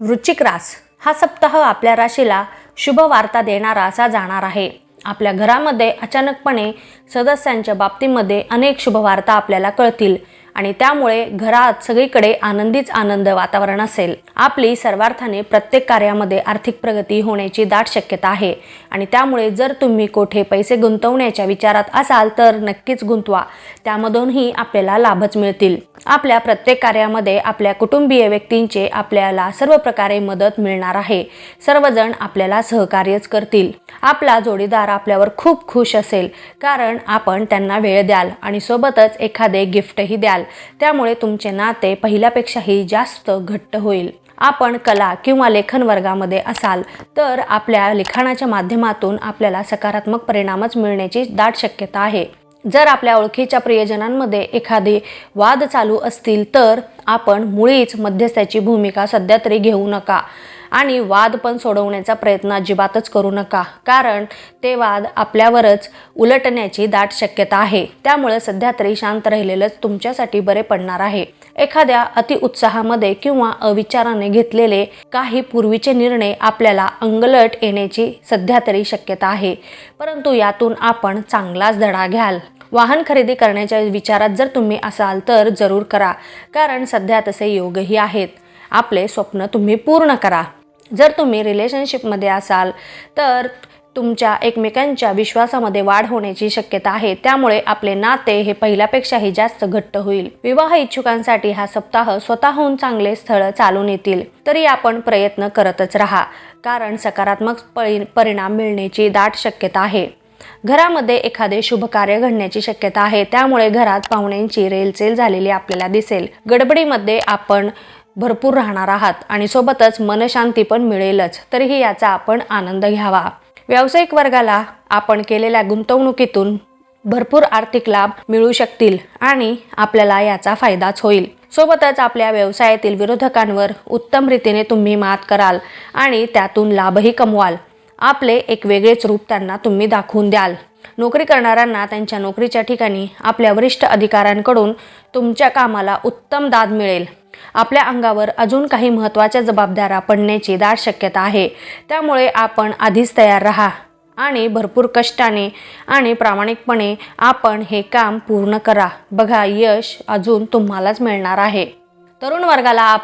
वृश्चिक रास हा सप्ताह आपल्या राशीला शुभ वार्ता देणारा असा जाणार आहे. आपल्या घरामध्ये अचानकपणे सदस्यांच्या बाबतीमध्ये अनेक शुभवार्ता आपल्याला कळतील. आणि त्यामुळे घरात सगळीकडे आनंदीच आनंद वातावरण असेल. आपली सर्वार्थाने प्रत्येक कार्यामध्ये आर्थिक प्रगती होण्याची दाट शक्यता आहे. आणि त्यामुळे जर तुम्ही कोठे पैसे गुंतवण्याच्या विचारात असाल तर नक्कीच गुंतवा. त्यामधूनही आपल्याला लाभच मिळतील. आपल्या प्रत्येक कार्यामध्ये आपल्या कुटुंबीय व्यक्तींचे आपल्याला सर्व प्रकारे मदत मिळणार आहे. सर्वजण आपल्याला सहकार्यच करतील. आपला जोडीदार आपल्यावर खूप खुश असेल. कारण आपण त्यांना वेळ द्याल आणि सोबतच एखादे गिफ्टही द्याल. त्यामुळे तुमचे नाते पहिल्यापेक्षाही जास्त घट्ट होईल. आपण कला किंवा लेखन वर्गामध्ये असाल तर आपल्या लिखाणाच्या माध्यमातून आपल्याला सकारात्मक परिणामच मिळण्याची दाट शक्यता आहे. जर आपल्या ओळखीच्या प्रियजनांमध्ये एखादे वाद चालू असतील तर आपण मुळीच मध्यस्थाची भूमिका सध्या तरी घेऊ नका. आणि वाद पण सोडवण्याचा प्रयत्न अजिबातच करू नका. कारण ते वाद आपल्यावरच उलटण्याची दाट शक्यता आहे. त्यामुळे सध्या तरी शांत राहिलेलंच तुमच्यासाठी बरे पडणार आहे. एखाद्या अतिउत्साहामध्ये किंवा अविचाराने घेतलेले काही पूर्वीचे निर्णय आपल्याला अंगलट येण्याची सध्या तरी शक्यता आहे. परंतु यातून आपण चांगलाच धडा घ्याल. वाहन खरेदी करण्याच्या विचारात जर तुम्ही असाल तर जरूर करा. कारण सध्या तसे योगही आहेत. आपले स्वप्न तुम्ही पूर्ण करा. जर तुम्ही रिलेशनशिपमध्ये असाल तर तुमच्या एकमेकांच्या विश्वासामध्ये वाढ होण्याची शक्यता आहे. त्यामुळे आपले नाते हे पहिल्यापेक्षाही जास्त घट्ट होईल. विवाह इच्छुकांसाठी हा सप्ताह स्वतःहून चांगले स्थळ चालून येतील. तरी आपण प्रयत्न करतच राहा. कारण सकारात्मक परि परिणाम मिळण्याची दाट शक्यता आहे. घरामध्ये एखादे शुभ कार्य घडण्याची शक्यता आहे. त्यामुळे घरात पाहुण्यांची रेलचेल झालेली आपल्याला दिसेल. गडबडीमध्ये आपण भरपूर राहणार आहात आणि सोबतच मनशांती पण मिळेलच तरीही याचा आपण आनंद घ्यावा. व्यावसायिक वर्गाला आपण केलेल्या गुंतवणुकीतून भरपूर आर्थिक लाभ मिळू शकतील आणि आपल्याला याचा फायदाच होईल. सोबतच आपल्या व्यवसायातील विरोधकांवर उत्तम रीतीने तुम्ही मात कराल आणि त्यातून लाभही कमवाल. आपले एक वेगळेच रूप त्यांना तुम्ही दाखवून द्याल. नोकरी करणाऱ्यांना त्यांच्या नोकरीच्या ठिकाणी आपल्या वरिष्ठ अधिकाऱ्यांकडून तुमच्या कामाला उत्तम दाद मिळेल. आपल्या अंगावर अजून काही महत्त्वाच्या जबाबदाऱ्या पडण्याची दाट शक्यता आहे. त्यामुळे आपण आधीच तयार राहा आणि भरपूर कष्टाने आणि प्रामाणिकपणे आपण हे काम पूर्ण करा. बघा यश अजून तुम्हालाच मिळणार आहे. तरुण वर्गाला आप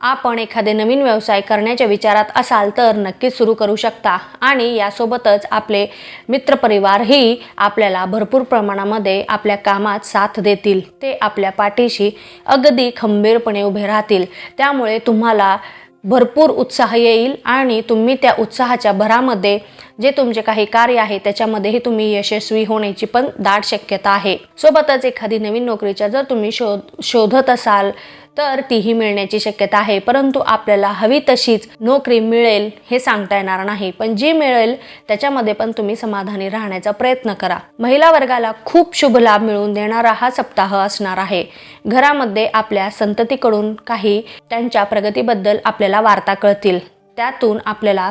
आपण एखादे नवीन व्यवसाय करण्याच्या विचारात असाल तर नक्कीच सुरू करू शकता. आणि यासोबतच आपले मित्रपरिवारही आपल्याला भरपूर प्रमाणामध्ये आपल्या कामात साथ देतील. ते आपल्या पाठीशी अगदी खंबीरपणे उभे राहतील. त्यामुळे तुम्हाला भरपूर उत्साह येईल आणि तुम्ही त्या उत्साहाच्या भरामध्ये जे तुमचे काही कार्य आहे त्याच्यामध्येही तुम्ही यशस्वी होण्याची पण दाट शक्यता आहे. सोबतच एखादी नवीन नोकरीच्या जर तुम्ही शोध शोधत असाल तर तीही मिळण्याची शक्यता आहे. परंतु आपल्याला हवी तशीच नोकरी मिळेल हे सांगता येणार नाही. पण जी मिळेल त्याच्यामध्ये पण तुम्ही समाधानी राहण्याचा प्रयत्न करा. महिला वर्गाला खूप शुभ लाभ मिळवून देणारा हा सप्ताह असणार आहे. घरामध्ये आपल्या संततीकडून काही त्यांच्या प्रगतीबद्दल आपल्याला वार्ता कळतील. त्यातून आपल्याला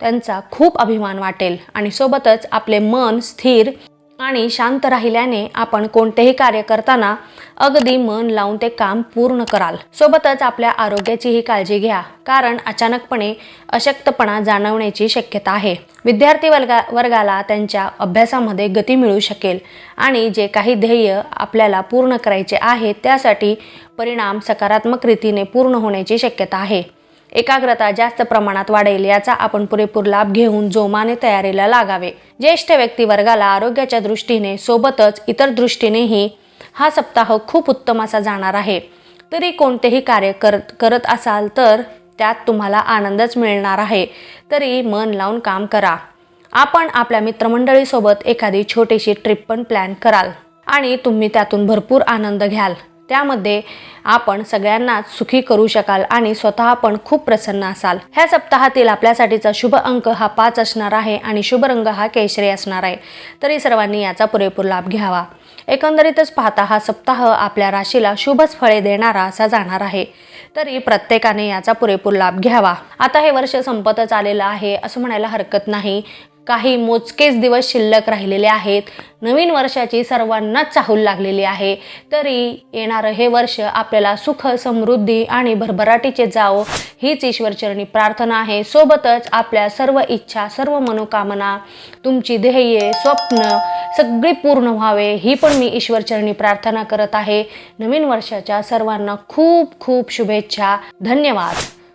त्यांचा खूप अभिमान वाटेल आणि सोबतच आपले मन स्थिर आणि शांत राहिल्याने आपण कोणतेही कार्य करताना अगदी मन लावून ते काम पूर्ण कराल. सोबतच आपल्या आरोग्याचीही काळजी घ्या कारण अचानकपणे अशक्तपणा जाणवण्याची शक्यता आहे. विद्यार्थी वर्गा वर्गाला त्यांच्या अभ्यासामध्ये गती मिळू शकेल आणि जे काही ध्येय आपल्याला पूर्ण करायचे आहे त्यासाठी परिणाम सकारात्मक रीतीने पूर्ण होण्याची शक्यता आहे. एकाग्रता जास्त प्रमाणात वाढेल याचा आपण पुरेपूर लाभ घेऊन जोमाने तयारीला लागावे. ज्येष्ठ व्यक्तिवर्गाला आरोग्याच्या दृष्टीने सोबतच इतर दृष्टीनेही हा सप्ताह खूप उत्तम असा जाणार आहे. तरी कोणतेही कार्य करत करत असाल तर त्यात तुम्हाला आनंदच मिळणार आहे. तरी मन लावून काम करा. आपण आपल्या मित्रमंडळीसोबत एखादी छोटीशी ट्रिप पण प्लॅन कराल आणि तुम्ही त्यातून भरपूर आनंद घ्याल. त्यामध्ये आपण सगळ्यांनाच सुखी करू शकाल आणि स्वतः पण खूप प्रसन्न असाल. ह्या सप्ताहातील आपल्यासाठीचा शुभ अंक हा पाच असणार आहे आणि शुभ रंग हा केशरी असणार आहे. तरी सर्वांनी याचा पुरेपूर लाभ घ्यावा. एकंदरीतच पाहता हा सप्ताह आपल्या राशीला शुभच फळे देणारा असा जाणार आहे. तरी प्रत्येकाने याचा पुरेपूर लाभ घ्यावा. आता हे वर्ष संपतच आलेलं आहे असं म्हणायला हरकत नाही. काही मोजकेच दिवस शिल्लक राहिलेले आहेत. नवीन वर्षाची सर्वांनाच चाहूल लागलेली आहे. तरी येणारं हे वर्ष आपल्याला सुख समृद्धी आणि भरभराटीचे जावो हीच ईश्वरचरणी प्रार्थना आहे. सोबतच आपल्या सर्व इच्छा सर्व मनोकामना तुमची ध्येये स्वप्न सगळी पूर्ण व्हावे ही पण मी ईश्वरचरणी प्रार्थना करत आहे. नवीन वर्षाच्या सर्वांना खूप खूप शुभेच्छा. धन्यवाद.